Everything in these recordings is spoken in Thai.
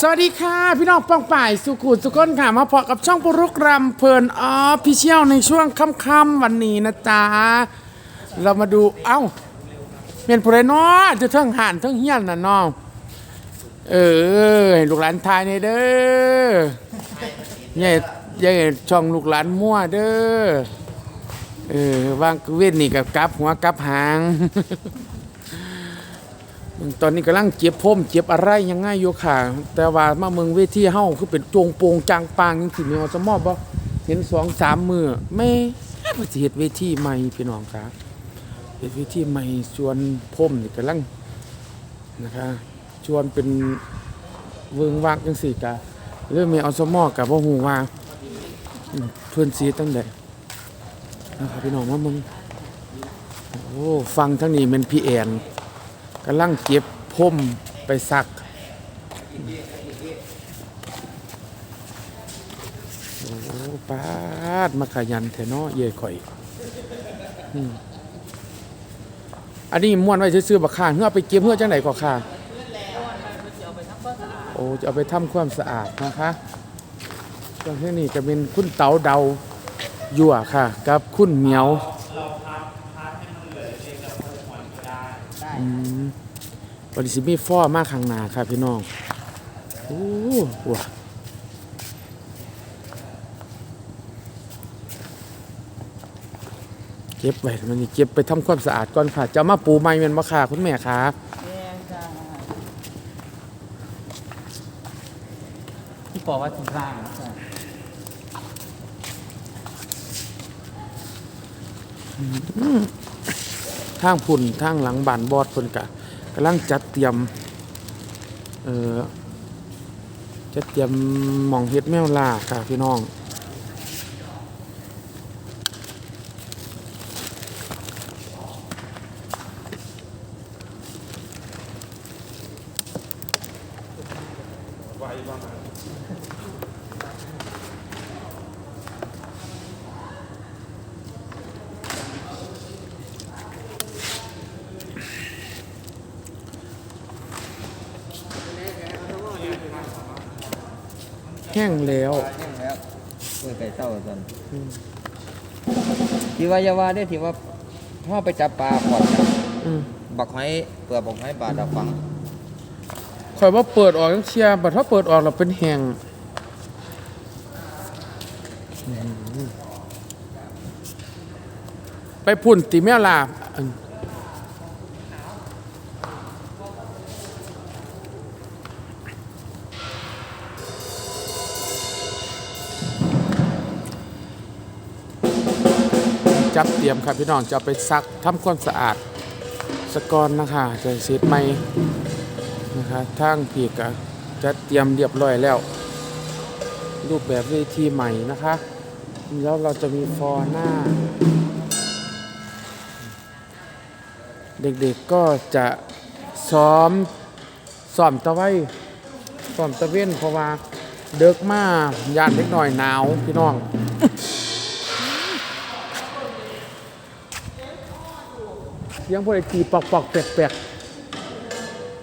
สวัสดีค่ะ พี่น้องป้องป่ายสุขุมสุขนค่ะ มาพบกับช่องปรุกรำเพลินออฟพิเชียลในช่วงค่ำๆวันนี้นะจ๊ะ เรามาดูเอ้าเมียนผู้ใดนาะจะเทิงห่านเทิงเฮียนน่ะน้องเออให้ลูกหลานทายในอยเด้อใหญ่ใหญ่ช่องลูกหลานมั่วเด้อเออวางเว้นนี่กับกลับหัวกลับหาง ตอนนี้กำลังเจ็บพมเจ็บอะไรยังไงอยู่ค่ะ แต่ว่ามาเมืองเวทีเฮาคือเป็นจงโปงจางปางยังสิมีอสมอบบ่เห็นสองสามมือไม่ว่าสิเฮ็ดเวทีใหม่พี่น้องค่ะเฮ็ดเวทีใหม่ชวนพมนี่กำลังนะคะชวนเป็นเวิงวักจังซี่กะเรื่องมีอสมอกับบ่ฮู้ว่าเพิ่อนสิตั้งใดนะครับพี่น้องว่ามึงโอ้ฟังทั้งนี้เป็นพี่แอน กำลังเก็บพมไปซักโอ้ปาดมาขยันแทนาะเย่ข่อยอันนี้ม้วนไว้ซื้อๆบักข่าเพื่อไปเก็บเพื่อจังไหนก็ค่ะโอ้จะเอาไปทำความสะอาดนะคะตอนนี้จะเป็นคุณเต๋าเดายั่วค่ะ กับคุณเหมียว บริสิมีฟอมากข้างหน้าครับพี่น้องโอ้ว้าเก็บไว้มันนี่เก็บไปทำความสะอาดก่อนค่ะ จะเอามาปูไม้แมันมาค่ะคุณแม่ครับพี่ปอว่าทิ้งข้างใช่ ทางพุ่นทางหลังบานบอดเพิ่นกะกำลังจัดเตรียมเอ่อจัดเตรียมหม่องเฮ็ดแมวล่าค่ะพี่น้อง แห้งแล้วแห้งแล้วเปิดไก่เต้าตอนที่ว่าอยาวาได้ที่ว่าพ่อไปจับปลาขอดจับอืมบักไม้เปลือกบักไม้บาดดับฟังข่อยว่าเปิดออกจังเชียร์บัดถ้าเปิดออกเราเป็นแห้งไปพุ่นติแม่ลาอัน จับเตรียมครับพี่น้องจะเอาไปซักทำความสะอาดสกอนนะคะจะเสร็จไหมนะคะทางพีกะจะเตรียมเรียบร้อยแล้ว รูปแบบเวทีใหม่นะคะ แล้วเราจะมีฟอร์หน้า เด็กๆก็จะซ้อมซ้อมตะไว้ซ้อมตะเว้นเพราะว่าเด็กมากยานเล็กหน่อยหนาวพี่น้อง เสียงพวกไอ้ตีปอกปอกแปลกแปลก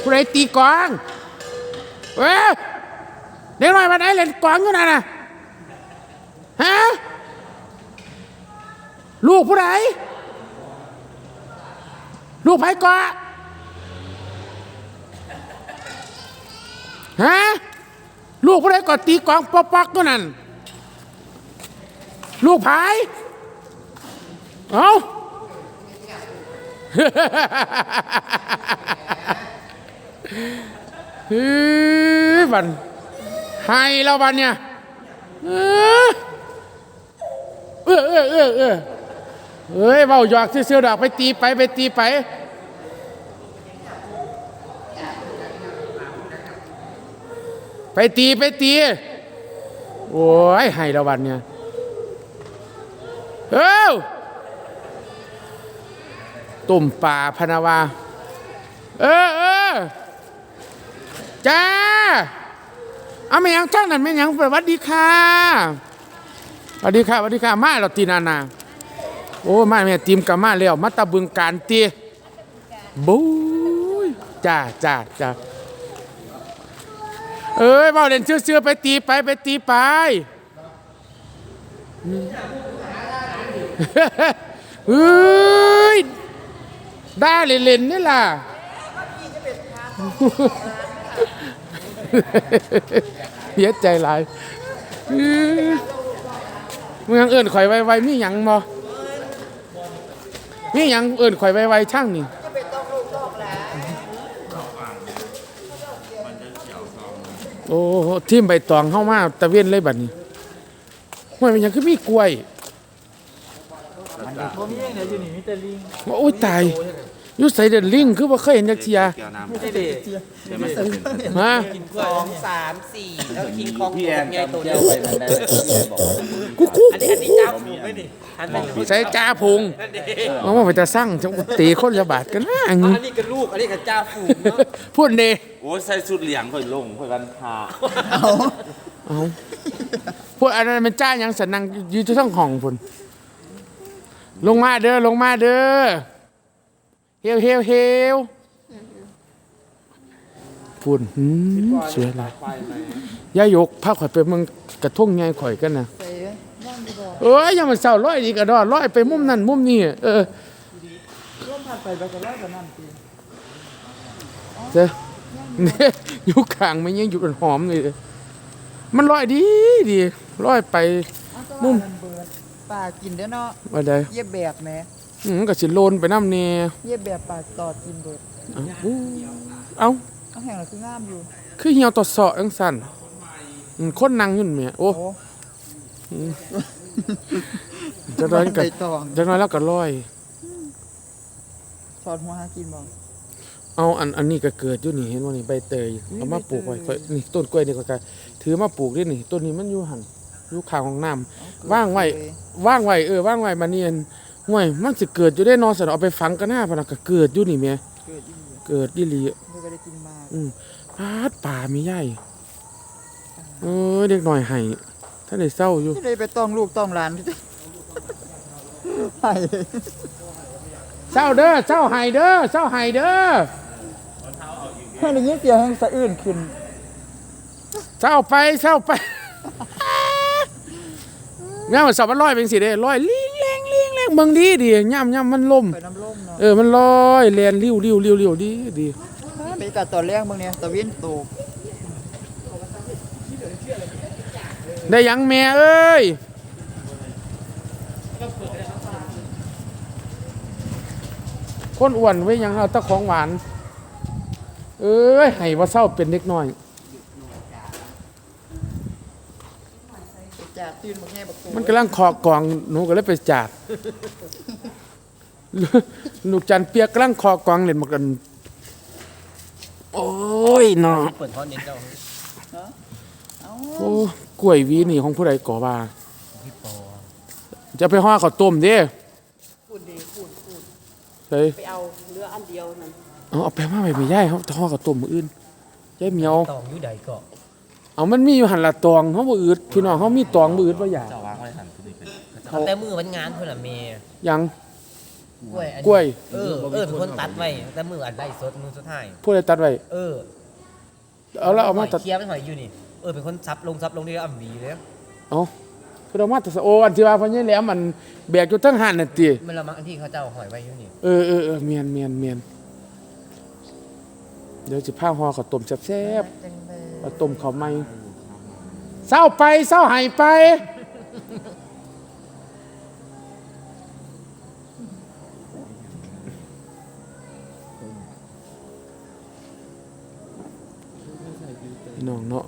ผู้ใดตีกองเว้ยเด็กน้อยมาไหนเล่นกองอยู่นั่นน่ะฮะลูกผู้ใดลูกไผก่อฮะลูกผู้ใดก่อตีกองปอกปอกนู่นั่นลูกไผเอ้าเฮ้ย บันให้แล้วบันเนี่ยเออเออเออเออเออเฮ้ยเบาหยอกเสียวดอกไปตีไปไปตีไปไปตีไปตี โอ้ยให้แล้วบันเนี่ย เอ้า ตุ่มป่าพนาวา เออเออจ้าเอาไม่ยังจ้างนั่นไม่ยังสวัสดีค่ะสวัสดีค่ะสวัสดีค่ะมาเราตีนานาโอ้มาแม่ทีมกับมาแล้วมาตะบึงการตีบู๊ยจ้าจ้าจ้าเอ้ยเบาเด่นเชื่อๆไปตีไปไปตีไปเฮ้ย ได้เล่นๆนี่ล่ะเสียใจหลายอื้อมึงยังเอิ้นข่อยไวๆมีหยังบ่มีหยังเอิ้นข่อยไวๆช่างนี่โอ้โหทีมใบตองเข้ามาตะเวนเลยบัดนี้ห้วยมันหยังคือมีกล้วย ผมยังเดี๋ยวอยู่นี่มีแต่ลิงโอ้ยตายอยู่ใส่เดินลิงคือบ่เคยเห็นจักเทียไม่ได้เด็กฮะสองสามสี่แล้วคิงคองพี่แอนใหญ่ตัวเที่เดียยววไปมันได้พี่แอนบอกกุ๊กกุ๊กอันนี้อันนี้เจ้าผูกไม่ดิอันนี้ใส่จ้าพุงเอามาไปจะสร้างจังตีคนละบาทกันนะอันอันี้นนี้ก็ลูกอันนี้ก็เจ้าผูกเนาะพูดเดโอ้ยใส่สุดเหลียงค่อยลงค่อยกันพาเอาพวกอันนั้นมันจ้าหยังสันนังอยู่ที่ท้องห้องพุ่น ลงมาเด้อลงมาเด้อเฮวเฮวเฮวพุ่นหืมเสวยหลายย่ายกพาข่อยไปเมืองกระทุ่งไงข่อยกันนะเอ้ยยังมันเศร้าร้อยดีกระดอร้อยไปมุมนั่นมุมนี่เออร่มผ่านไปแล้วก็ร้อยกว่านั้นเจ้เนี่ยอยู่ข้างมันยังอยู่กันหอมเลยมันร้อยดีดีร้อยไปมุม ป่ากินเด้อเนาะว่าใดเย็บแบบแหมอืมก็สิโลนไปน้ำเนี่ยเย็บแบบป่าตอดกินเบิดเอาอู้เอาเอาแห่งละคืองามอยู่คือเหี่ยวต่อเสาะจังสั่นอืมคนนั่งอยู่นี่แหม่โอ้โอ้จะน้อยกับใบตองจะน้อยแล้วก็ร้อย สอดหัวหากินบ่ เอาอันอันนี้ก็เกิดอยู่นี่เห็นว่านี่ใบเตยเอามาปลูกไว้ค่อยนี่ต้นกล้วยนี่ก็ก็ถือมาปลูกด้วยนี่ต้นนี้มันอยู่หั่น อยู่ข้างของน้ำว่างไว้ว่างไว้เออว่างไว้มาเนียนห่วยมันสิเกิดอยู่ได้นอนสันเอาไปฝังกันหน้าพะนะก็เกิดอยู่นี่แหม่เกิดอีหลีเกิดอีหลีไม่ก็ได้กินมาอืมพาดป่ามีใหญ่เออเด็กหน่อยให้ท่านได้เศร้าอยู่ที่ได้ไปต้องลูกต้องหลานไปเศร้าเด้อเศร้าไห้เด้อเศร้าไห้เด้อให้ได้ยินเสียงแห่งสะอื้นขึ้นเศร้าไปเศร้าไป งามมันสับมันลอยเป็นสิเด้ลอยลิงแรงลิงแรงเบิ่งดีดีย่ำย่ำมันล่ม ไปน้ำร่มเนาะเออมันลอยเลียนริ้วริ้วริ้วริ้วดีดีไปกัดตอนแรกบางเนี่ยตะเวนตกได้หยังแม่เอ้ยคนอ้วนไว้ยังเอาแตะของหวาน เอ้ยให้ว่าเศร้าเป็นเด็กน้อย จาก ตื่นบักแง่บักโตมันกำลังคอกล่องหนูก็เลยไปจัดลูกจันเปียกกำลังคอกล่องเล่นมากัน โอ้ยเนาะเปิดท่อนเนี้เจ้าโอ้กล้วยหวีนี่ของผู้ใดก่อว่าจะไปห่อข้าวต้มเด้พูดดีพูดพูดใช่ไปเอาเรืออันเดียวนั่นเอาเอาไปมาไปไม่ย่ายเขาห่อข้าวต้มมื้ออื่นยายเหมียวตองอยู่ใดก็ เอามันมีอยู่หันละตองเขาบ่อืดพี่น้องเขามีตองบ่อืดบ่อยาก เจ้าวางไว้หันตัวนี้เป็นแต่มือมันงานเพื่อนละเมย์ยังกล้วยอันนี้กล้วยเออเออเป็นคนตัดไว้แต่มืออันได้สดมือสุดท้ายผู้ใดตัดไว้เออเอาแล้วเอามาตัดเคลียร์ไม่หอยอยู่นี่เออเป็นคนซับลงซับลงที่อ่ำหวีเลยเอาคือเอามาตัดโออันที่ว่าพ่อใหญ่แหลมมันแบกอยู่ทั้งหันน่ะติมันละมักอันที่เขาเจ้าหอยไว้อยู่นี่เออเออเออเมียนเมียนเมียนเดี๋ยวจะพาห่อข้าวต้มแซ่บจัง เลยๆข้าต้มข้าไหมเศร้าไปเศร้าหายไป พี่น้องเนาะ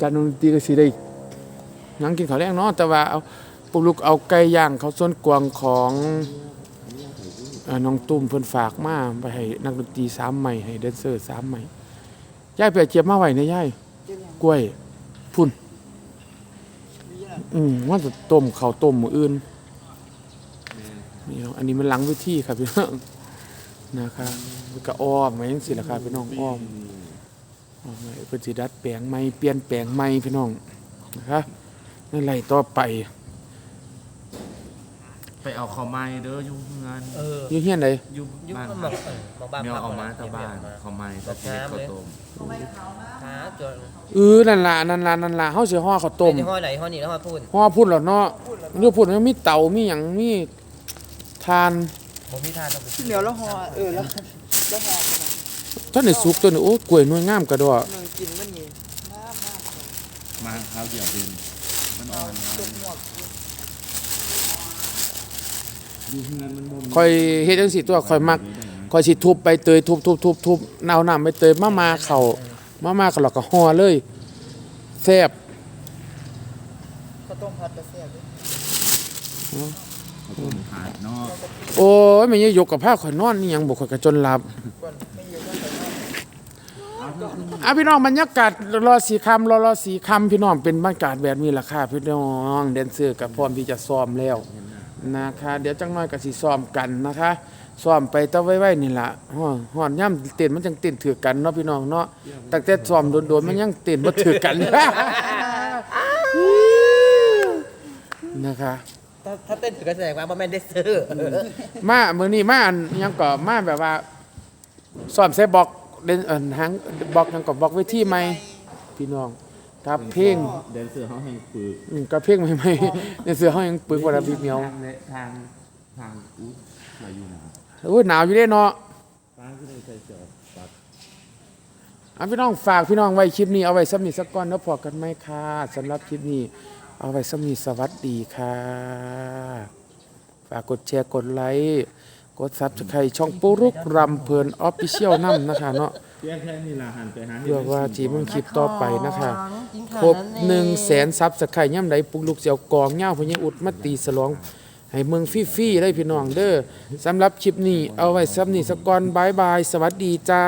จานนตีก็สิได้หยังกินข้าวแรงเนาะแต่ว่าเอาปลุกเอาไก่ย่างเขาวส้นกวางของ น้องตุ้มเพิ่นฝากมาไปให้นักดนตรีสามใหม่ให้แดนเซอร์สามใหม่ยายไปเอาเจ็บมาไว้เนี่ยยายกล้วยพุ่น อืมว่าจะต้มข้าวต้มมื้ออื่นนี่เนาะอันนี้มันหลังเวิธีครับพี่น้องนะครับแล้วก็อ้อมไว้จังซี่ล่ะครับพี่น้องอ้อมอ้อมไว้เพิ่นสิดัดแปลงใหม่เปลี่ยนแปลงใหม่พี่น้องนะครับในไล่ต่อไป ไปเอาข้าวไม้เด้ออยู่งานเอออยู่เฮียนใดอยู่ยุคบ้านมันบอกเออบอกบ้านเมียวพักเอามาก่ตาอนบ้านเมียวข้าวไม้ตตะกเกียบน้ำข้าวเลยต้มหาจนเออนั่นล่ะนั่นล่ะนั่นล่ะเฮาสิห่อข้าวต้มในห้อไหนห้อนี้แล้วห้อพูดห่อพุ่นแล้วเนาะเรือพุ่นมันมีเตามีหยังมีทานผมมีทานต้องไปที่เหนียวแล้วห่อเออแล้วแล้วห่อกันนะท่านได้สุกตัวนี้โอ้กล้วยหน่วยงามกระดอเมืองกินมันนี่มากมากมาข้าวเดียวเดินมันอ่อนนะ ตกหมวก อยู่งานมันบ่มี คอยเฮ็ดจังซี่ตัวคอยมักคอยสิทุบใบเตยทุบทุบทุบทุบเอาน้ำใบเตยมามาเข้ามามาเข้าแล้วก็ห่อเลยแซ่บข้าวต้มผัดกระเสียบด้วยข้าวต้มขาดเนาะโอ้ยแม่ยายกกับผ้าข่อยนอนนี่หยังบ่ข่อยก็จนหลับก่อนไม่เยอะก็ใส่น้ำอะพี่น้องบรรยากาศรอสีคำรอรอสีคำพี่น้องเป็นบรรยากาศแบบนี้ล่ะค่ะพี่น้องแดนเซอร์กับพร้อมที่จะซ้อมแล้ว นะคะ เดี๋ยวจังน้อยก็สิซ้อมกันนะคะซ้อมไปตะไว้ๆนี่ล่ะฮ้อนฮ้อนย่ำเต้นมันจังเต้นถือกันเนาะพี่น้องเนาะตั้งแต่ซ้อมโดนๆมันยังเต้นบ่ถือกัน นะคะ ถ้าถ้าเต้นถึงก็แสดงว่าบ่แม่นเดซเซอร์มามื้อนี้มาอันหยังก็มาแบบว่าซ้อมใส่บล็อกเล่นเอิ้นหางบล็อกหยังก็บล็อกเวทีใหม่พี่น้อง ครับเพลงแดนเซอร์เขาแห่งปึกอืมก็เพลงใหม่ๆในเสือเฮายังปึกว่าละพี่เหมียวทางและทางทางอู้สวยอยู่นะโอ้ยหนาวอยู่เด้เนาะป้าก็เลยใส่เสื้อปักอะพี่น้องฝากพี่น้องไว้คลิปนี้เอาไว้สำนีสักก่อนแล้วพอกันไหมค่ะสำหรับคลิปนี้ เอาไว้สำนีสวัสดีค่ะ ฝากกดแชร์กดไลค์กดซับสไครต์ช่องปุรุกรำเพลินออฟฟิเชียลนั่นะคะเนาะ เพียงแค่นี้ล่ะหันไปหาเพื่อว่าจีมันคลิปต่อไปนะคะครบหนึ่งแสนซับสไครต์ย่ำใดปุกลูกเสียวกองเง่าพญอุดมาตีสลอง ให้เมืองฟรี่ๆได้พี่น้องเด้อสำหรับคลิปนี้เอาไว้ซ้ำนี่สกก่อนบายบาย สวัสดีจ้า